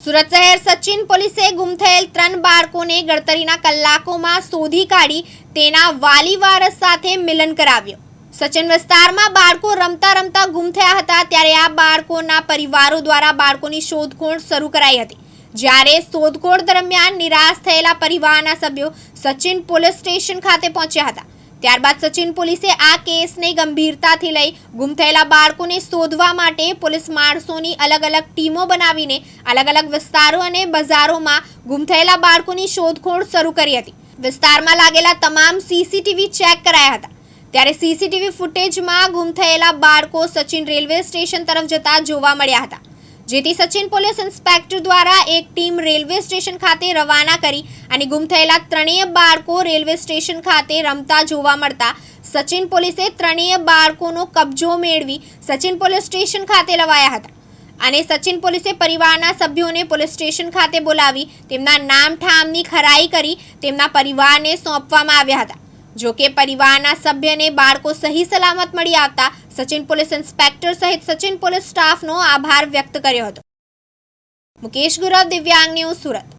સુરત શહેર સચિન પોલીસે ગુમ થયેલ ત્રણ બાળકોને ગણતરીના કલાકોમાં શોધી કાઢી તેના વાલી વારસ સાથે મિલન કરાવ્યો. સચિન વિસ્તારમાં બાળકો રમતા રમતા ગુમ થયા હતા ત્યારે આ બાળકોના પરિવારો દ્વારા બાળકોની શોધખોળ શરૂ કરાઈ હતી. જ્યારે શોધખોળ દરમિયાન નિરાશ થયેલા પરિવારના સભ્યો સચિન પોલીસ સ્ટેશન ખાતે પહોંચ્યા હતા. ત્યારબાદ સચિન પોલીસે આ કેસને ગંભીરતાથી લઈ ગુમ થયેલા બાળકોને શોધવા માટે પોલીસ માણસોની અલગ અલગ ટીમો બનાવીને અલગ અલગ વિસ્તારો અને બજારોમાં ગુમ થયેલા બાળકોની શોધખોળ શરૂ કરી હતી. વિસ્તારમાં લાગેલા તમામ સીસીટીવી ચેક કરાયા હતા. ત્યારે સીસીટીવી ફૂટેજમાં ગુમ થયેલા બાળકો સચિન રેલવે સ્ટેશન તરફ જતા જોવા મળ્યા હતા. જેથી સચિન પોલીસ ઇન્સ્પેક્ટર દ્વારા એક ટીમ રેલવે સ્ટેશન ખાતે રવાના કરી અને ગુમ થયેલા ત્રણેય બાળકો રેલવે સ્ટેશન ખાતે રમતા જોવા મળતા સચિન પોલીસે ત્રણેય બાળકોનો કબજો મેળવી સચિન પોલીસ સ્ટેશન ખાતે લવાયા હતા. અને સચિન પોલીસે પરિવારના સભ્યોને પોલીસ સ્ટેશન ખાતે બોલાવી તેમના નામ ઠામની ખરાઈ કરી તેમના પરિવારને સોંપવામાં આવ્યા હતા. જો કે પરિવારના સભ્યને બાળકો સહી સલામત મળી આવતા સચિન પોલીસ ઇન્સ્પેક્ટર સહિત સચિન પોલીસ સ્ટાફનો આભાર વ્યક્ત કર્યો હતો. મુકેશ ગુરવ, દિવ્યાંગ ન્યૂઝ સુરત.